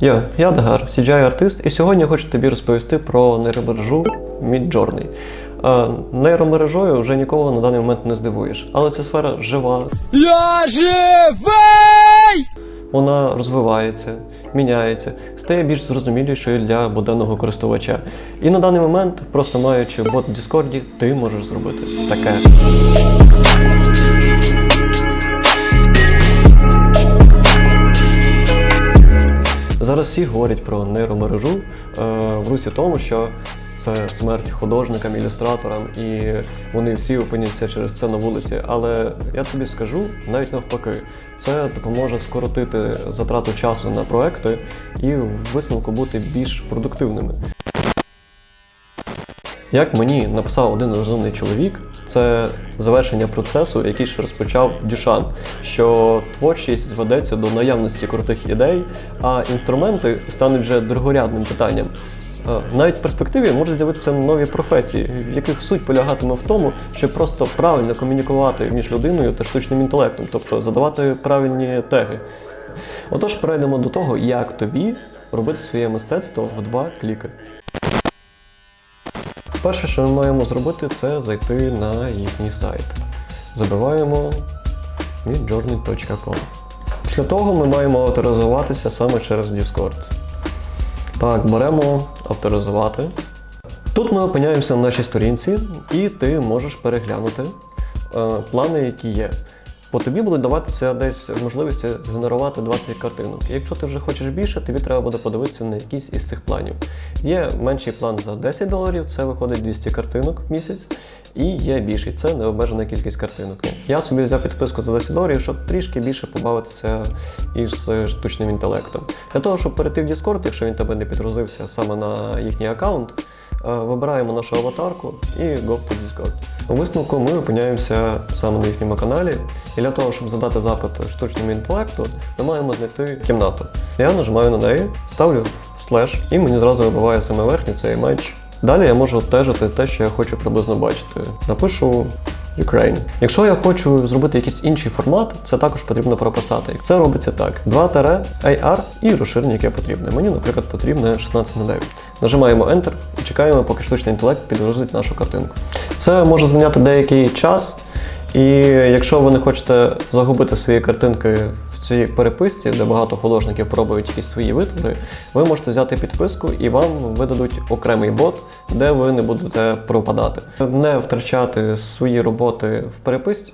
Йо, я Дагар, CGI артист, і сьогодні я хочу тобі розповісти про нейромережу Midjourney. Е, Нейромережою вже нікого на даний момент не здивуєш, але ця сфера жива, Я живий! вона розвивається, міняється, стає більш зрозумілішою для буденного користувача. І на даний момент, просто маючи бот в Discord, ти можеш зробити таке. Всі говорять про нейромережу е, в русі тому, що це смерть художникам, ілюстраторам, і вони всі опиняться через це на вулиці. Але я тобі скажу навіть навпаки, це допоможе скоротити затрату часу на проекти і в висновку бути більш продуктивними. Як мені написав один розумний чоловік, це завершення процесу, який ще розпочав Дюшан, що творчість зведеться до наявності крутих ідей, а інструменти стануть вже другорядним питанням. Е, Навіть в перспективі можуть з'явитися нові професії, в яких суть полягатиме в тому, щоб просто правильно комунікувати між людиною та штучним інтелектом, тобто задавати правильні теги. Отож, перейдемо до того, як тобі робити своє мистецтво в два кліки. Перше, що ми маємо зробити, це зайти на їхній сайт. Забиваємо midjourney.com. Після того ми маємо авторизуватися саме через Discord. Так, беремо авторизувати. Тут ми опиняємося на нашій сторінці, і ти можеш переглянути е, плани, які є. По тобі будуть даватися десь можливості згенерувати 20 картинок. Якщо ти вже хочеш більше, тобі треба буде подивитися на якийсь із цих планів. Є менший план за 10 доларів, це виходить 200 картинок в місяць, і є більший, це необмежена кількість картинок. Я собі взяв підписку за 10 доларів, щоб трішки більше побавитися із е, штучним інтелектом. Для того, щоб перейти в Discord, якщо він тебе не підгрузився саме на їхній аккаунт, вибираємо нашу аватарку і Go to Discord. У висновку ми опиняємося саме на їхньому каналі, і для того, щоб задати запит штучному інтелекту, ми маємо знайти кімнату. Я нажимаю на неї, ставлю слеш, і мені зразу вибиває саме верхній цей меч. Далі я можу обтежити те, що я хочу приблизно бачити. Напишу Ukraine. Якщо я хочу зробити якийсь інший формат, це також потрібно прописати. Це робиться так: 2 AR і розширення, яке потрібне. Мені, наприклад, потрібне 16 на 9. Нажимаємо Enter і чекаємо, поки штучний інтелект підгрузить нашу картинку. Це може зайняти деякий час. І якщо ви не хочете загубити свої картинки в цій переписці, де багато художників пробують якісь свої витвори, ви можете взяти підписку і вам видадуть окремий бот, де ви не будете пропадати. Не втрачати свої роботи в переписці.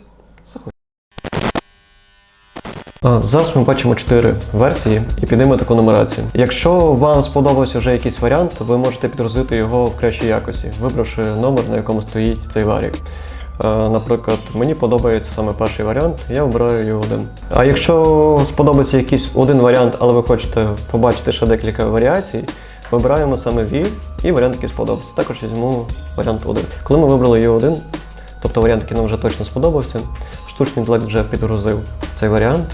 Зараз ми бачимо 4 версії і підемо таку нумерацію. Якщо вам сподобався вже якийсь варіант, ви можете підгрузити його в кращій якості, вибравши номер, на якому стоїть цей варік. Е, Наприклад, мені подобається саме перший варіант, я обираю його один. А якщо сподобається якийсь один варіант, але ви хочете побачити ще декілька варіацій, вибираємо саме V і варіант, який сподобається. Також візьму варіант 1. Коли ми вибрали його один, тобто варіант, який нам вже точно сподобався, штучний інтелект вже підгрузив цей варіант.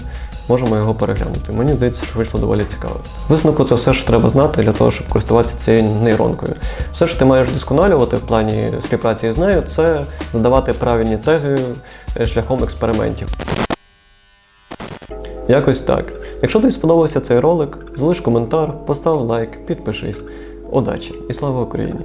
Можемо його переглянути. Мені здається, що вийшло доволі цікаво. Висновку це все, що треба знати для того, щоб користуватися цією нейронкою. Все, що ти маєш вдосконалювати в плані співпраці з нею, це задавати правильні теги е, шляхом експериментів. Якось так. Якщо тобі сподобався цей ролик, залиш коментар, постав лайк, підпишись. Удачі і слава Україні!